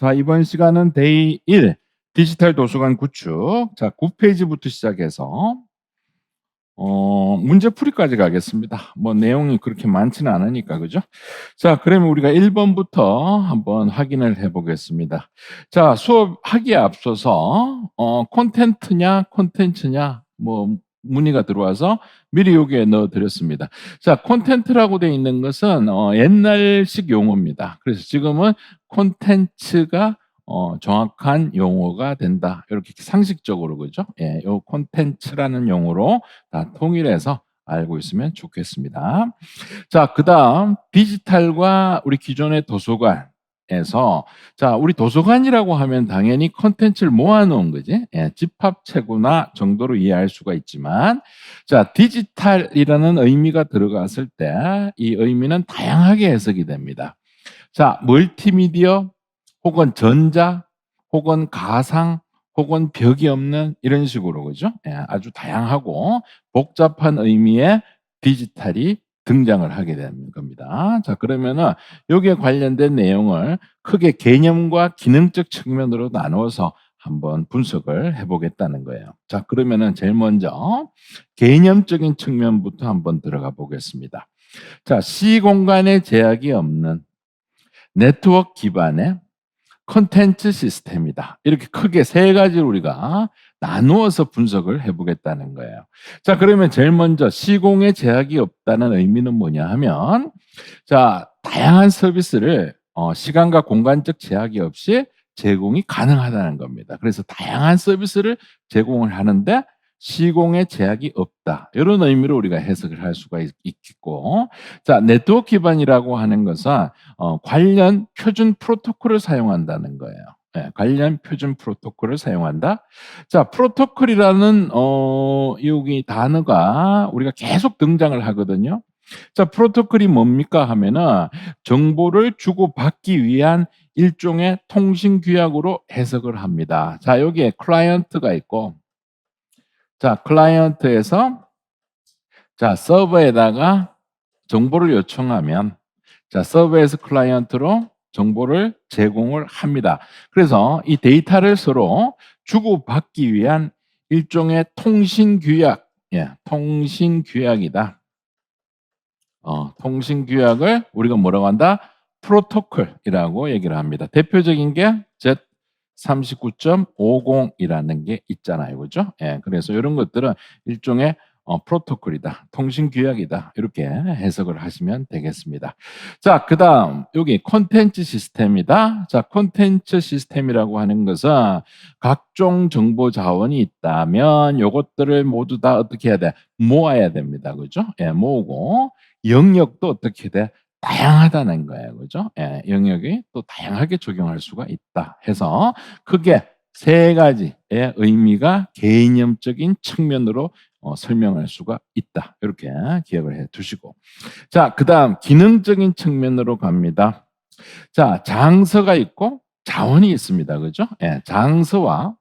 자, 이번 시간은 데이 1 디지털 도서관 구축. 자, 9페이지부터 시작해서 어, 문제 풀이까지 가겠습니다. 뭐 내용이 그렇게 많지는 않으니까 그죠? 자, 그러면 우리가 1번부터 한번 확인을 해 보겠습니다. 자, 수업하기에 앞서서 어, 콘텐츠냐 콘텐츠냐 뭐 문의가 들어와서 미리 여기에 넣어 드렸습니다. 자, 콘텐츠라고 되어 있는 것은 어, 옛날식 용어입니다. 그래서 지금은 콘텐츠가 어, 정확한 용어가 된다. 이렇게 상식적으로 그죠? 예, 요 콘텐츠라는 용어로 다 통일해서 알고 있으면 좋겠습니다. 자, 그다음 디지털과 우리 기존의 도서관 에서 자, 우리 도서관이라고 하면 당연히 콘텐츠를 모아놓은 거지. 예, 집합체구나 정도로 이해할 수가 있지만, 자, 디지털이라는 의미가 들어갔을 때 이 의미는 다양하게 해석이 됩니다. 자, 멀티미디어 혹은 전자 혹은 가상 혹은 벽이 없는 이런 식으로 그죠? 예, 아주 다양하고 복잡한 의미의 디지털이 등장을 하게 되는 겁니다. 자, 그러면은 여기에 관련된 내용을 크게 개념과 기능적 측면으로 나누어서 한번 분석을 해보겠다는 거예요. 자, 그러면은 제일 먼저 개념적인 측면부터 한번 들어가 보겠습니다. 자, 시 공간에 제약이 없는 네트워크 기반의 컨텐츠 시스템이다. 이렇게 크게 세 가지를 우리가 나누어서 분석을 해보겠다는 거예요. 자, 그러면 제일 먼저 시공에 제약이 없다는 의미는 뭐냐 하면, 자, 다양한 서비스를 어, 시간과 공간적 제약이 없이 제공이 가능하다는 겁니다. 그래서 다양한 서비스를 제공을 하는데 시공에 제약이 없다. 이런 의미로 우리가 해석을 할 수가 있, 겠고 자, 네트워크 기반이라고 하는 것은 어, 관련 표준 프로토콜을 사용한다는 거예요. 네, 관련 표준 프로토콜을 사용한다. 자, 프로토콜이라는 어, 여기 단어가 우리가 계속 등장을 하거든요. 자, 프로토콜이 뭡니까 하면은 정보를 주고받기 위한 일종의 통신 규약으로 해석을 합니다. 자, 여기에 클라이언트가 있고 자, 클라이언트에서 자, 서버에다가 정보를 요청하면 자, 서버에서 클라이언트로 정보를 제공을 합니다. 그래서 이 데이터를 서로 주고받기 위한 일종의 통신 규약, 예, 통신 규약이다. 어, 통신 규약을 우리가 뭐라고 한다? 프로토콜이라고 얘기를 합니다. 대표적인 게 Z 39.50이라는 게 있잖아요. 그죠? 예, 그래서 이런 것들은 일종의 어, 프로토콜이다. 통신 규약이다. 이렇게 해석을 하시면 되겠습니다. 자, 그 다음, 여기 콘텐츠 시스템이다. 자, 콘텐츠 시스템이라고 하는 것은 각종 정보 자원이 있다면 요것들을 모두 다 어떻게 해야 돼? 모아야 됩니다. 그죠? 예, 모으고 영역도 어떻게 돼? 다양하다는 거예요. 그죠? 예, 영역이 또 다양하게 적용할 수가 있다 해서 크게 세 가지의 의미가 개념적인 측면으로 어, 설명할 수가 있다. 이렇게 기억을 해 두시고. 자, 그 다음, 기능적인 측면으로 갑니다. 자, 장서가 있고 자원이 있습니다. 그죠? 예, 장서와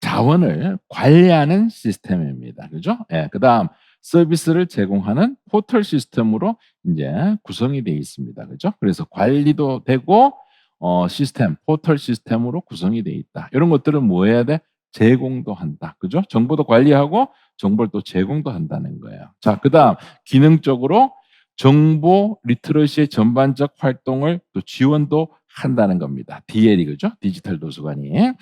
자원을 관리하는 시스템입니다. 그죠? 예, 그 다음, 서비스를 제공하는 포털 시스템으로 이제 구성이 되어 있습니다. 그죠? 그래서 관리도 되고 어, 시스템, 포털 시스템으로 구성이 되어 있다. 이런 것들은 뭐 해야 돼? 제공도 한다. 그죠? 정보도 관리하고 정보를 또 제공도 한다는 거예요. 자, 그 다음 기능적으로 정보 리트러시의 전반적 활동을 또 지원도 한다는 겁니다. DL이 그죠? 디지털 도서관이.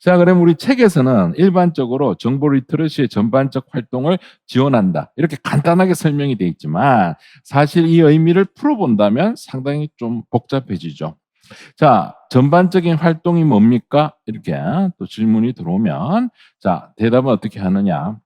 자, 그럼 우리 책에서는 일반적으로 정보 리트러시의 전반적 활동을 지원한다. 이렇게 간단하게 설명이 되어 있지만 사실 이 의미를 풀어본다면 상당히 좀 복잡해지죠. 자, 전반적인 활동이 뭡니까? 이렇게 또 질문이 들어오면 자, 대답은 어떻게 하느냐?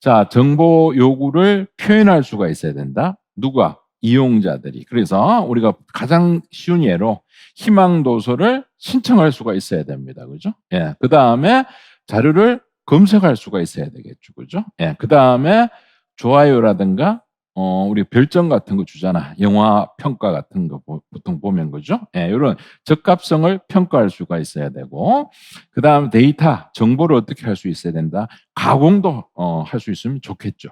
자, 정보 요구를 표현할 수가 있어야 된다. 누가? 이용자들이. 그래서 우리가 가장 쉬운 예로 희망 도서를 신청할 수가 있어야 됩니다. 그죠? 예. 그 다음에 자료를 검색할 수가 있어야 되겠죠. 그죠? 예. 그 다음에 좋아요라든가 어, 우리 별점 같은 거 주잖아. 영화 평가 같은 거 보통 보면 그죠? 예, 이런 적합성을 평가할 수가 있어야 되고, 그 다음 데이터, 정보를 어떻게 할 수 있어야 된다. 가공도 어, 할 수 있으면 좋겠죠.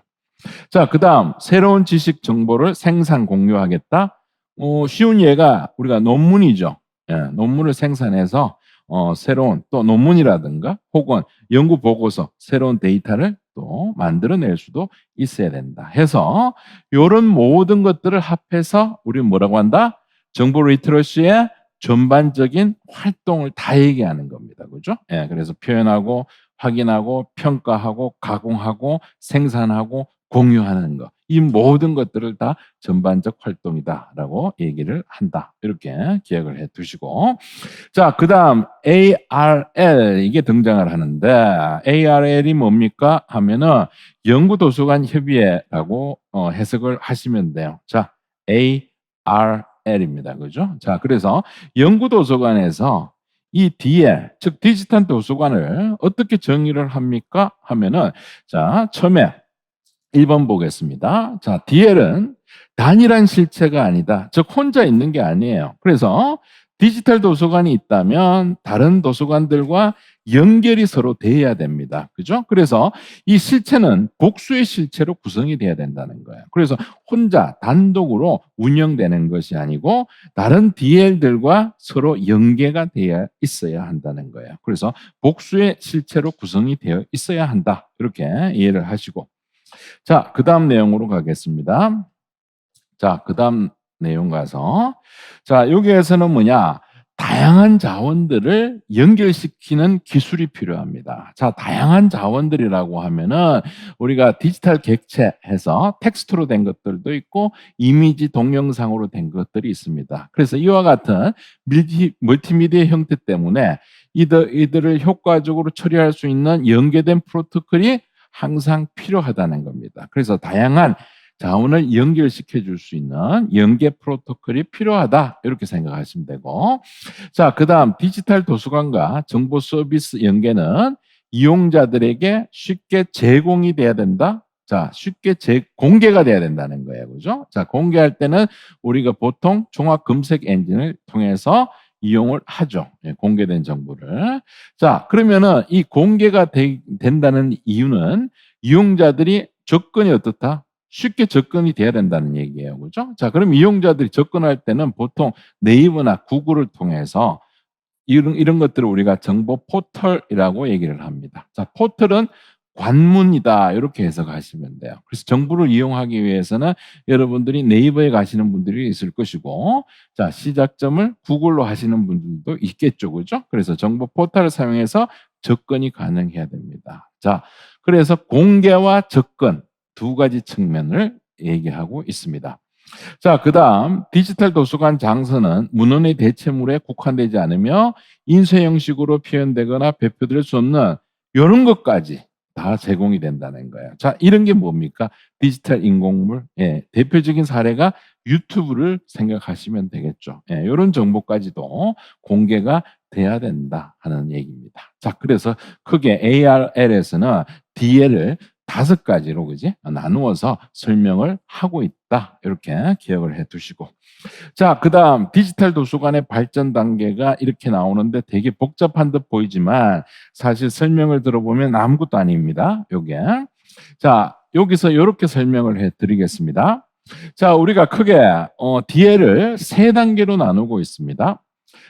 자, 그 다음, 새로운 지식 정보를 생산 공유하겠다. 어, 쉬운 예가 우리가 논문이죠. 예, 논문을 생산해서 어, 새로운 또 논문이라든가 혹은 연구 보고서, 새로운 데이터를 또 만들어낼 수도 있어야 된다. 해서 이런 모든 것들을 합해서 우리 뭐라고 한다? 정보 리터러시의 전반적인 활동을 다 얘기하는 겁니다. 그죠? 예, 그래서 표현하고 확인하고 평가하고 가공하고 생산하고 공유하는 것. 이 모든 것들을 다 전반적 활동이다라고 얘기를 한다. 이렇게 기억을 해 두시고. 자, 그 다음 ARL 이게 등장을 하는데 ARL이 뭡니까? 하면은 연구도서관 협의회라고 어, 해석을 하시면 돼요. 자, ARL입니다. 그죠? 자, 그래서 연구도서관에서 이 뒤에 즉 디지털 도서관을 어떻게 정의를 합니까? 하면은 자, 처음에 1번 보겠습니다. 자, DL은 단일한 실체가 아니다. 즉 혼자 있는 게 아니에요. 그래서 디지털 도서관이 있다면 다른 도서관들과 연결이 서로 돼야 됩니다. 그죠? 그래서 이 실체는 복수의 실체로 구성이 돼야 된다는 거예요. 그래서 혼자 단독으로 운영되는 것이 아니고 다른 DL들과 서로 연계가 되어 있어야 한다는 거예요. 그래서 복수의 실체로 구성이 되어 있어야 한다. 이렇게 이해를 하시고 자, 그 다음 내용으로 가겠습니다. 자, 그 다음 내용 가서. 자, 여기에서는 뭐냐? 다양한 자원들을 연결시키는 기술이 필요합니다. 자, 다양한 자원들이라고 하면은 우리가 디지털 객체해서 텍스트로 된 것들도 있고 이미지 동영상으로 된 것들이 있습니다. 그래서 이와 같은 멀티, 멀티미디어 형태 때문에 이들, 이들을 효과적으로 처리할 수 있는 연계된 프로토콜이 항상 필요하다는 겁니다. 그래서 다양한 자원을 연결시켜 줄 수 있는 연계 프로토콜이 필요하다. 이렇게 생각하시면 되고. 자, 그 다음 디지털 도서관과 정보 서비스 연계는 이용자들에게 쉽게 제공이 돼야 된다. 자, 쉽게 제, 공개가 돼야 된다는 거예요. 그죠? 자, 공개할 때는 우리가 보통 종합 검색 엔진을 통해서 이용을 하죠. 예, 공개된 정보를. 자, 그러면은 이 공개가 되, 된다는 이유는 이용자들이 접근이 어떻다? 쉽게 접근이 돼야 된다는 얘기예요. 그죠? 자, 그럼 이용자들이 접근할 때는 보통 네이버나 구글을 통해서 이런, 이런 것들을 우리가 정보 포털이라고 얘기를 합니다. 자, 포털은 관문이다. 이렇게 해석하시면 돼요. 그래서 정보를 이용하기 위해서는 여러분들이 네이버에 가시는 분들이 있을 것이고, 자, 시작점을 구글로 하시는 분들도 있겠죠. 그죠? 그래서 정보 포털을 사용해서 접근이 가능해야 됩니다. 자, 그래서 공개와 접근 두 가지 측면을 얘기하고 있습니다. 자, 그 다음, 디지털 도서관 장소는 문헌의 대체물에 국한되지 않으며 인쇄 형식으로 표현되거나 배표될 수 없는 이런 것까지 다 제공이 된다는 거예요. 자, 이런 게 뭡니까? 디지털 인공물. 예, 대표적인 사례가 유튜브를 생각하시면 되겠죠. 예, 이런 정보까지도 공개가 돼야 된다 하는 얘기입니다. 자, 그래서 크게 ARL에서는 DL을 다섯 가지로 그지 나누어서 설명을 하고 있다 이렇게 기억을 해두시고 자 그다음 디지털 도서관의 발전 단계가 이렇게 나오는데 되게 복잡한 듯 보이지만 사실 설명을 들어보면 아무것도 아닙니다. 요게 자 여기서 이렇게 설명을 해드리겠습니다. 자 우리가 크게 어, DL을 세 단계로 나누고 있습니다.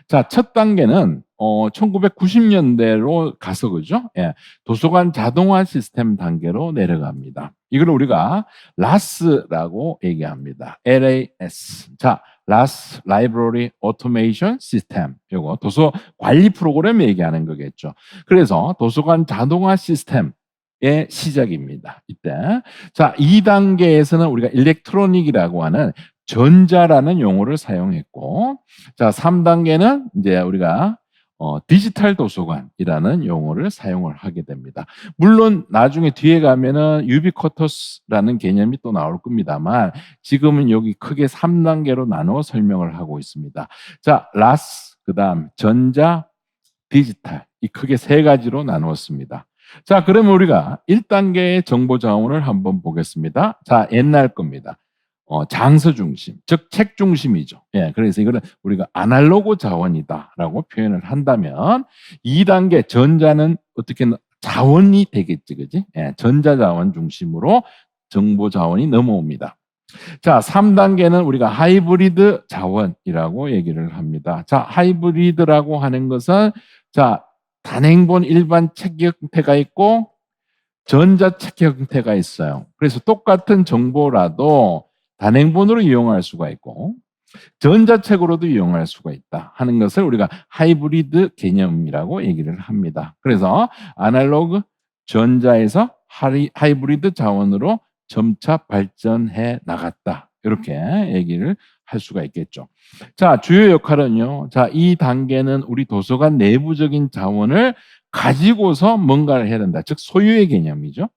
자, 첫 단계는 어 1990년대로 가서 그죠? 예. 도서관 자동화 시스템 단계로 내려갑니다. 이걸 우리가 라스라고 얘기합니다. LAS. 자, 라스 라이브러리 오토메이션 시스템. 요거 도서 관리 프로그램 얘기하는 거겠죠. 그래서 도서관 자동화 시스템 의 시작입니다. 이때. 자, 2단계에서는 우리가 일렉트로닉이라고 하는 전자라는 용어를 사용했고, 자, 3단계는 이제 우리가 어, 디지털 도서관이라는 용어를 사용을 하게 됩니다. 물론 나중에 뒤에 가면은 유비쿼터스라는 개념이 또 나올 겁니다만 지금은 여기 크게 3단계로 나누어 설명을 하고 있습니다. 자, 라스, 그 다음 전자, 디지털 이 크게 세 가지로 나누었습니다. 자, 그러면 우리가 1단계의 정보 자원을 한번 보겠습니다. 자, 옛날 겁니다. 어, 장서 중심, 즉 책 중심이죠. 예, 그래서 이거는 우리가 아날로그 자원이다라고 표현을 한다면 2단계 전자는 어떻게 자원이 되겠지, 그지? 예, 전자 자원 중심으로 정보 자원이 넘어옵니다. 자, 3단계는 우리가 하이브리드 자원이라고 얘기를 합니다. 자, 하이브리드라고 하는 것은 자, 단행본 일반 체계 형태가 있고 전자체계 형태가 있어요. 그래서 똑같은 정보라도 단행본으로 이용할 수가 있고 전자책으로도 이용할 수가 있다 하는 것을 우리가 하이브리드 개념이라고 얘기를 합니다. 그래서 아날로그 전자에서 하이, 하이브리드 자원으로 점차 발전해 나갔다. 이렇게 얘기를 할 수가 있겠죠. 자, 주요 역할은요. 자, 이 단계는 우리 도서관 내부적인 자원을 가지고서 뭔가를 해야 된다. 즉, 소유의 개념이죠.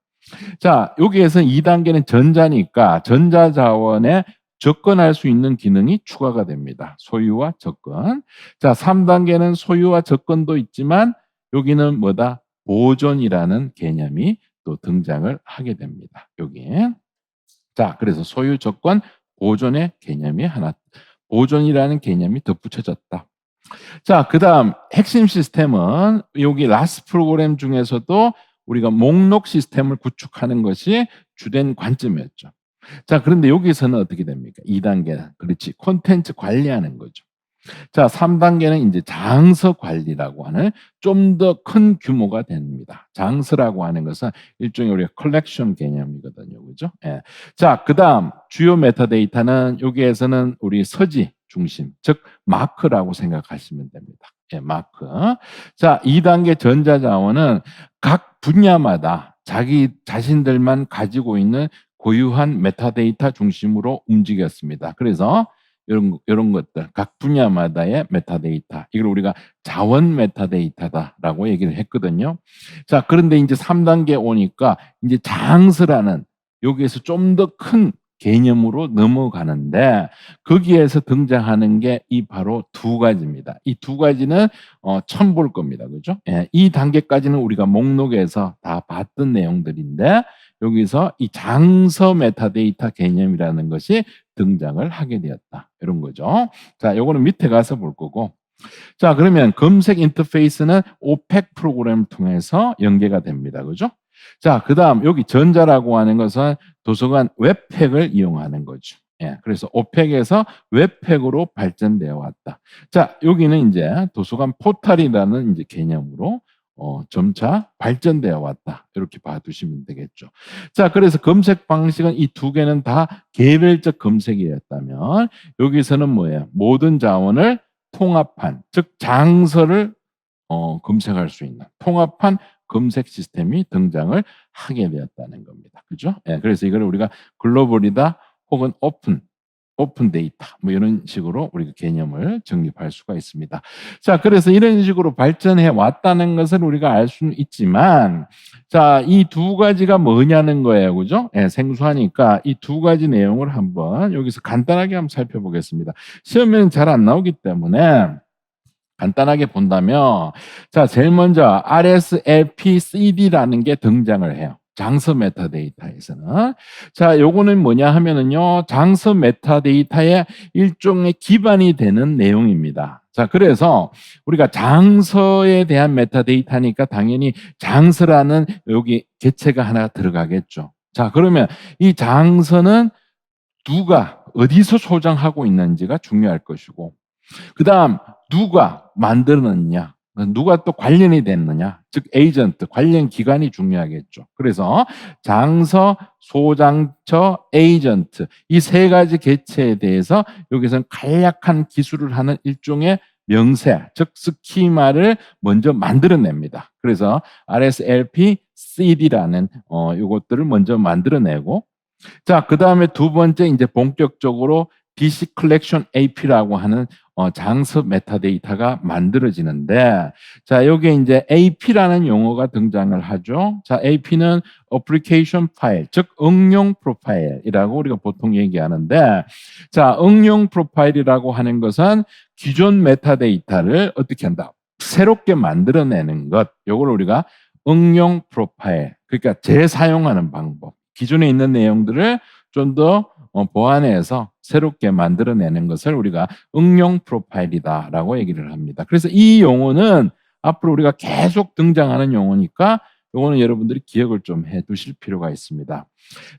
자, 여기에서 2단계는 전자니까 전자 자원에 접근할 수 있는 기능이 추가가 됩니다. 소유와 접근. 자, 3단계는 소유와 접근도 있지만 여기는 뭐다? 보존이라는 개념이 또 등장을 하게 됩니다. 여기. 자, 그래서 소유, 접근, 보존의 개념이 하나, 보존이라는 개념이 덧붙여졌다. 자, 그 다음 핵심 시스템은 여기 라스 프로그램 중에서도 우리가 목록 시스템을 구축하는 것이 주된 관점이었죠. 자, 그런데 여기서는 어떻게 됩니까? 2단계. 그렇지. 콘텐츠 관리하는 거죠. 자, 3단계는 이제 장서 관리라고 하는 좀 더 큰 규모가 됩니다. 장서라고 하는 것은 일종의 우리가 컬렉션 개념이거든요. 그죠? 예. 자, 그 다음 주요 메타데이터는 여기에서는 우리 서지 중심, 즉, 마크라고 생각하시면 됩니다. 예, 마크. 자, 2단계 전자자원은 각 분야마다 자기 자신들만 가지고 있는 고유한 메타데이터 중심으로 움직였습니다. 그래서 이런 이런 것들 각 분야마다의 메타데이터 이걸 우리가 자원 메타데이터다라고 얘기를 했거든요. 자 그런데 이제 3단계 오니까 이제 장스라는 여기에서 좀 더 큰 개념으로 넘어가는데 거기에서 등장하는 게 이 바로 두 가지입니다. 이 두 가지는 어, 처음 볼 겁니다. 그죠? 예, 이 단계까지는 우리가 목록에서 다 봤던 내용들인데 여기서 이 장서 메타데이터 개념이라는 것이 등장을 하게 되었다. 이런 거죠. 자, 요거는 밑에 가서 볼 거고. 자, 그러면 검색 인터페이스는 오펙 프로그램을 통해서 연계가 됩니다. 그죠? 자, 그 다음 여기 전자라고 하는 것은 도서관 웹팩을 이용하는 거죠. 예, 그래서 오펙에서 웹팩으로 발전되어 왔다. 자, 여기는 이제 도서관 포탈이라는 이제 개념으로 어, 점차 발전되어 왔다. 이렇게 봐두시면 되겠죠. 자, 그래서 검색 방식은 이 두 개는 다 개별적 검색이었다면 여기서는 뭐예요? 모든 자원을 통합한, 즉 장서를 어, 검색할 수 있는 통합한 검색 시스템이 등장을 하게 되었다는 겁니다. 그죠? 예, 그래서 이걸 우리가 글로벌이다 혹은 오픈 오픈 데이터 뭐 이런 식으로 우리가 개념을 정립할 수가 있습니다. 자, 그래서 이런 식으로 발전해 왔다는 것을 우리가 알 수는 있지만 자, 이 두 가지가 뭐냐는 거예요. 그죠? 예, 생소하니까 이 두 가지 내용을 한번 여기서 간단하게 한번 살펴보겠습니다. 시험에는 잘 안 나오기 때문에 간단하게 본다면 자, 제일 먼저 RSLPCD라는 게 등장을 해요. 장서 메타데이터에서는 자 요거는 뭐냐 하면은요 장서 메타데이터의 일종의 기반이 되는 내용입니다. 자 그래서 우리가 장서에 대한 메타데이터니까 당연히 장서라는 여기 개체가 하나 들어가겠죠. 자 그러면 이 장서는 누가 어디서 소장하고 있는지가 중요할 것이고 그 다음 누가 만들었느냐 누가 또 관련이 됐느냐 즉 에이전트 관련 기관이 중요하겠죠. 그래서 장서, 소장처, 에이전트 이 세 가지 개체에 대해서 여기서는 간략한 기술을 하는 일종의 명세, 즉 스키마를 먼저 만들어냅니다. 그래서 RSLP CD라는 어 요것들을 먼저 만들어내고 자, 그 다음에 두 번째 이제 본격적으로 DC Collection AP라고 하는 어, 장서 메타데이터가 만들어지는데, 자, 여기에 이제 AP라는 용어가 등장을 하죠. 자, AP는 Application File, 즉, 응용 프로파일이라고 우리가 보통 얘기하는데, 자, 응용 프로파일이라고 하는 것은 기존 메타데이터를 어떻게 한다? 새롭게 만들어내는 것, 요걸 우리가 응용 프로파일, 그러니까 재사용하는 방법. 기존에 있는 내용들을 좀더 어, 보완해서 새롭게 만들어내는 것을 우리가 응용 프로파일이다라고 얘기를 합니다. 그래서 이 용어는 앞으로 우리가 계속 등장하는 용어니까 요거는 여러분들이 기억을 좀 해 두실 필요가 있습니다.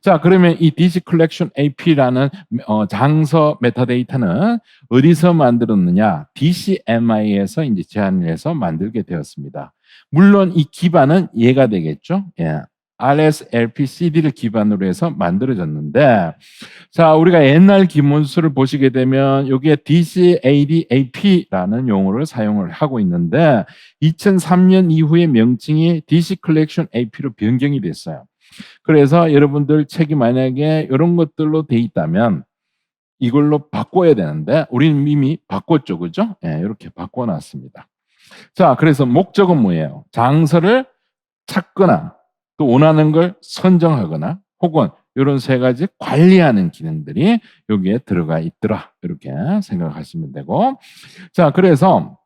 자, 그러면 이 DC 컬렉션 AP라는 어, 장서 메타데이터는 어디서 만들었느냐? DCMI에서 이제 제안을 해서 만들게 되었습니다. 물론 이 기반은 얘가 되겠죠. 예. RSLPCD를 기반으로 해서 만들어졌는데, 자, 우리가 옛날 기문수를 보시게 되면 여기에 DCADAP라는 용어를 사용을 하고 있는데, 2003년 이후에 명칭이 DC Collection AP로 변경이 됐어요. 그래서 여러분들 책이 만약에 이런 것들로 돼 있다면 이걸로 바꿔야 되는데 우리는 이미 바꿨죠. 그죠? 예, 이렇게 바꿔놨습니다. 자, 그래서 목적은 뭐예요? 장서를 찾거나 또 원하는 걸 선정하거나 혹은 이런 세 가지 관리하는 기능들이 여기에 들어가 있더라. 이렇게 생각하시면 되고. 자, 그래서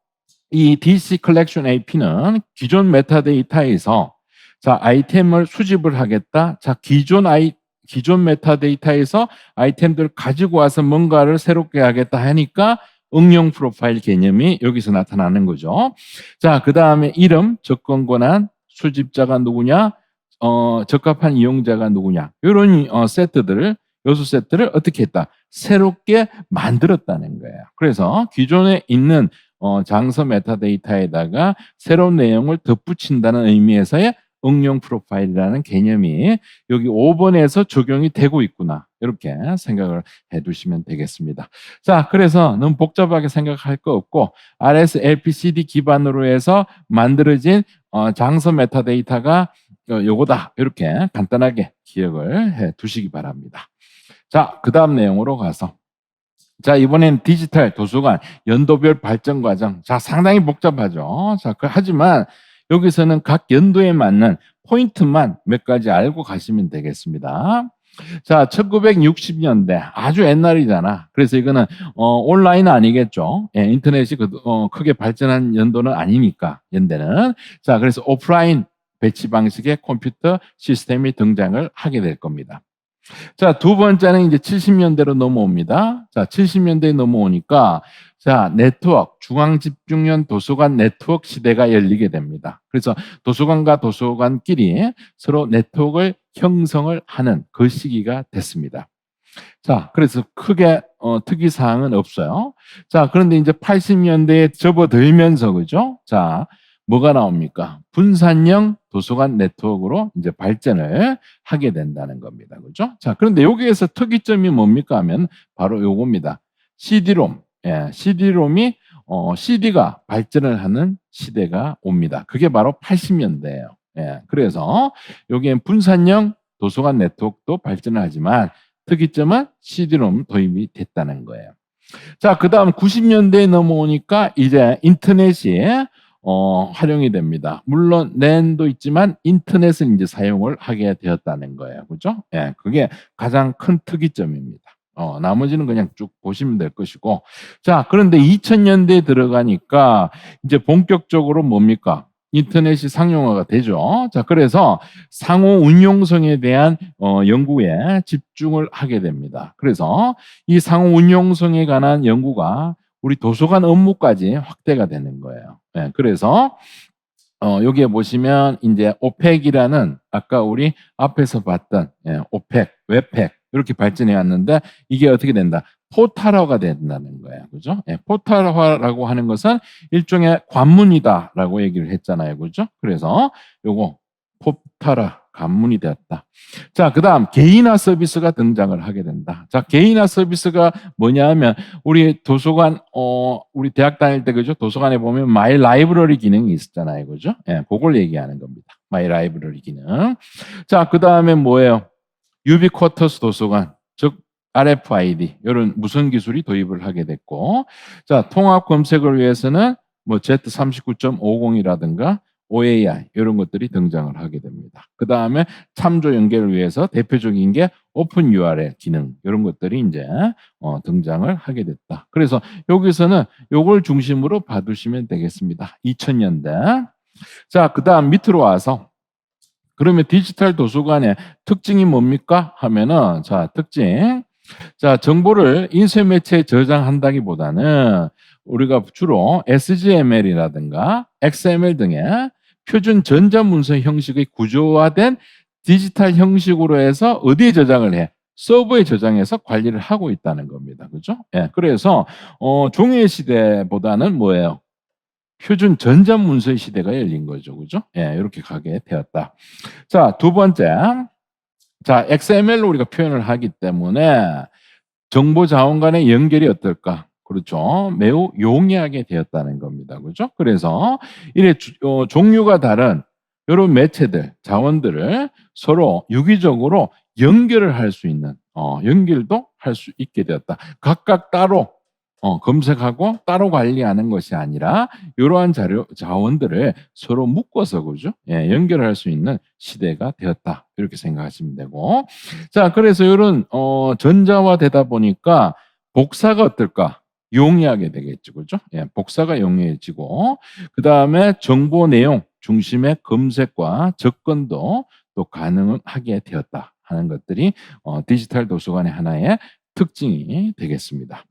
이 DC 컬렉션 AP는 기존 메타데이터에서 자, 아이템을 수집을 하겠다. 자, 기존 아이 기존 메타데이터에서 아이템들 가지고 와서 뭔가를 새롭게 하겠다 하니까 응용 프로파일 개념이 여기서 나타나는 거죠. 자, 그 다음에 이름, 접근 권한, 수집자가 누구냐, 어, 적합한 이용자가 누구냐, 이런 어, 세트들을 요소 세트를 어떻게 했다? 새롭게 만들었다는 거예요. 그래서 기존에 있는 어, 장서 메타데이터에다가 새로운 내용을 덧붙인다는 의미에서의 응용 프로파일이라는 개념이 여기 5번에서 적용이 되고 있구나. 이렇게 생각을 해 두시면 되겠습니다. 자, 그래서 너무 복잡하게 생각할 거 없고 RS LPCD 기반으로 해서 만들어진 어, 장서 메타데이터가 어, 요거다. 이렇게 간단하게 기억을 해 두시기 바랍니다. 자, 그 다음 내용으로 가서 자, 이번엔 디지털 도서관 연도별 발전 과정. 자, 상당히 복잡하죠. 자, 그, 하지만 여기서는 각 연도에 맞는 포인트만 몇 가지 알고 가시면 되겠습니다. 자, 1960년대 아주 옛날이잖아. 그래서 이거는 어, 온라인 아니겠죠. 예, 인터넷이 그, 어, 크게 발전한 연도는 아니니까 연대는. 자, 그래서 오프라인 배치 방식의 컴퓨터 시스템이 등장을 하게 될 겁니다. 자, 두 번째는 이제 70년대로 넘어옵니다. 자, 70년대에 넘어오니까 자, 네트워크, 중앙 집중형 도서관 네트워크 시대가 열리게 됩니다. 그래서 도서관과 도서관끼리 서로 네트워크를 형성을 하는 그 시기가 됐습니다. 자, 그래서 크게 어, 특이 사항은 없어요. 자, 그런데 이제 80년대에 접어들면서 그죠? 자, 뭐가 나옵니까? 분산형 도서관 네트워크로 이제 발전을 하게 된다는 겁니다. 그죠? 자, 그런데 여기에서 특이점이 뭡니까 하면 바로 요겁니다. CD롬. 예, CD롬이 어, CD가 발전을 하는 시대가 옵니다. 그게 바로 80년대예요. 예, 그래서 여기엔 분산형 도서관 네트워크도 발전을 하지만 특이점은 CD롬 도입이 됐다는 거예요. 자, 그 다음 90년대에 넘어오니까 이제 인터넷이 어, 활용이 됩니다. 물론 랜도 있지만 인터넷을 이제 사용을 하게 되었다는 거예요. 그죠? 예, 그게 가장 큰 특이점입니다. 어, 나머지는 그냥 쭉 보시면 될 것이고. 자, 그런데 2000년대에 들어가니까 이제 본격적으로 뭡니까? 인터넷이 상용화가 되죠. 자, 그래서 상호 운용성에 대한 어, 연구에 집중을 하게 됩니다. 그래서 이 상호 운용성에 관한 연구가 우리 도서관 업무까지 확대가 되는 거예요. 네, 그래서 어, 여기에 보시면 이제 오펙이라는 아까 우리 앞에서 봤던 예, 오펙, 웹팩 이렇게 발전해 왔는데 이게 어떻게 된다? 포탈화가 된다는 거예요. 그죠? 예, 포탈화라고 하는 것은 일종의 관문이다라고 얘기를 했잖아요. 그죠? 그래서 요거 포탈화 관문이 되었다. 자, 그 다음, 개인화 서비스가 등장을 하게 된다. 자, 개인화 서비스가 뭐냐 하면, 우리 도서관, 어, 우리 대학 다닐 때, 그죠? 도서관에 보면 마이 라이브러리 기능이 있었잖아요. 그죠? 예, 그걸 얘기하는 겁니다. 마이 라이브러리 기능. 자, 그 다음에 뭐예요? 유비쿼터스 도서관, 즉, RFID, 이런 무선 기술이 도입을 하게 됐고, 자, 통합 검색을 위해서는 뭐 Z39.50이라든가 OAI 이런 것들이 등장을 하게 됩니다. 그 다음에 참조 연결을 위해서 대표적인 게 오픈 URL 기능 이런 것들이 이제 어, 등장을 하게 됐다. 그래서 여기서는 요걸 중심으로 봐두시면 되겠습니다. 2000년대. 자, 그 다음 밑으로 와서 그러면 디지털 도서관의 특징이 뭡니까? 하면은 자 특징 자 정보를 인쇄 매체에 저장한다기보다는 우리가 주로 SGML이라든가 XML 등의 표준 전자문서 형식의 구조화된 디지털 형식으로 해서 어디에 저장을 해? 서버에 저장해서 관리를 하고 있다는 겁니다. 그죠? 예. 그래서 어 종이의 시대보다는 뭐예요? 표준 전자문서의 시대가 열린 거죠. 그죠? 예, 이렇게 가게 되었다. 자, 두 번째. 자, XML로 우리가 표현을 하기 때문에 정보 자원 간의 연결이 어떨까? 그렇죠. 매우 용이하게 되었다는 겁니다. 그죠? 그래서 이래 주- 어, 종류가 다른 이런 매체들, 자원들을 서로 유기적으로 연결을 할 수 있는 어, 연결도 할 수 있게 되었다. 각각 따로 어, 검색하고 따로 관리하는 것이 아니라 이러한 자료 자원들을 서로 묶어서 그죠? 예, 연결할 수 있는 시대가 되었다. 이렇게 생각하시면 되고. 자, 그래서 이런 어, 전자화 되다 보니까 복사가 어떨까? 용이하게 되겠죠. 그죠? 예, 복사가 용이해지고 그 다음에 정보 내용 중심의 검색과 접근도 또 가능하게 되었다 하는 것들이 어, 디지털 도서관의 하나의 특징이 되겠습니다.